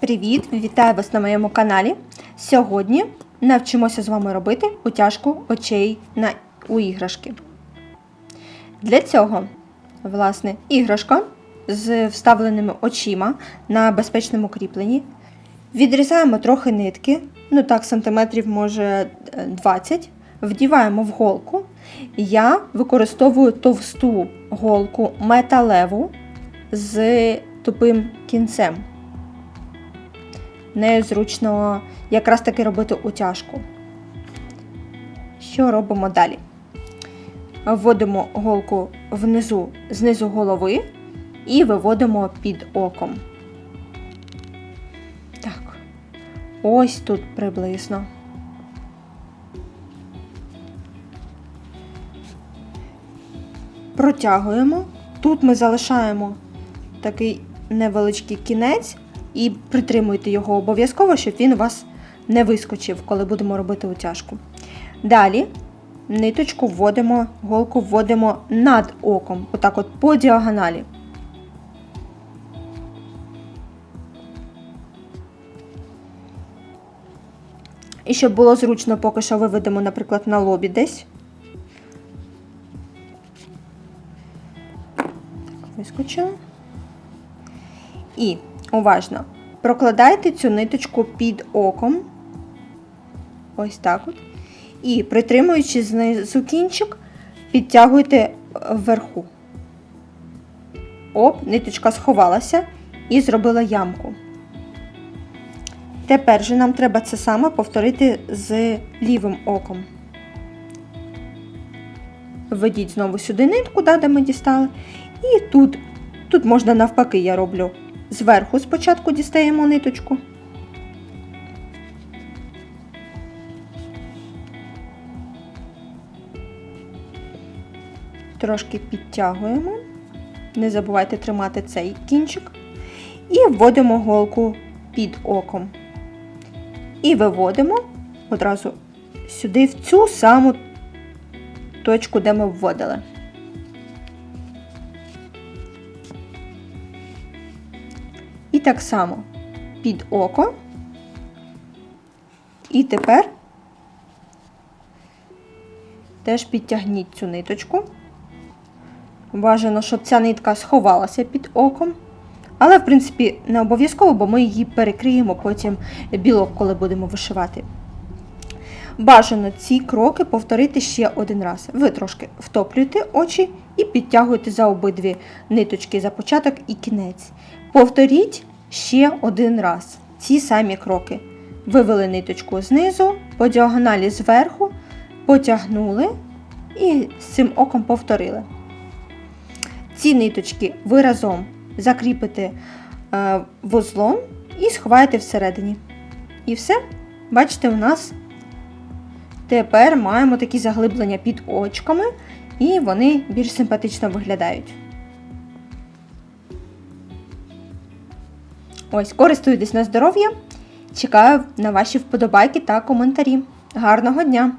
Привіт! Вітаю вас на моєму каналі. Сьогодні навчимося з вами робити утяжку очей на, у іграшки. Для цього, власне, іграшка з вставленими очима на безпечному кріпленні. Відрізаємо трохи нитки, ну так, сантиметрів може е, 20, вдіваємо в голку. Я використовую товсту голку металеву з тупим кінцем. Нею зручно якраз таки робити утяжку. Що робимо далі? Вводимо голку внизу, знизу голови і виводимо під оком. Так, ось тут приблизно. Протягуємо. Тут ми залишаємо такий невеличкий кінець і притримуйте його обов'язково, щоб він у вас не вискочив, коли будемо робити утяжку. Далі ниточку вводимо, голку вводимо над оком, отак от по діагоналі. І щоб було зручно, поки що виведемо, наприклад, на лобі десь. Так, вискочила. І уважно прокладайте цю ниточку під оком. Ось так от. І притримуючи знизу кінчик, підтягуйте вверху. Оп, ниточка сховалася і зробила ямку. Тепер же нам треба це саме повторити з лівим оком. Введіть знову сюди нитку, да, де ми дістали. І тут, тут можна навпаки, я роблю зверху спочатку дістаємо ниточку. Трошки підтягуємо. Не забувайте тримати цей кінчик. І вводимо голку під оком. І виводимо одразу сюди, в цю саму точку, де ми вводили. І так само під око. І тепер теж підтягніть цю ниточку. Бажано, щоб ця нитка сховалася під оком. Але, в принципі, не обов'язково, бо ми її перекриємо потім білок, коли будемо вишивати. Бажано ці кроки повторити ще один раз. Ви трошки втоплюєте очі і підтягуєте за обидві ниточки за початок і кінець. Повторіть ще один раз ці самі кроки. Вивели ниточку знизу, по діагоналі зверху, потягнули і з цим оком повторили. Ці ниточки ви разом закріпите е, вузлом і сховаєте всередині. І все, бачите, у нас тепер маємо такі заглиблення під очками, і вони більш симпатично виглядають. Ось, користуйтесь на здоров'я. Чекаю на ваші вподобайки та коментарі. Гарного дня!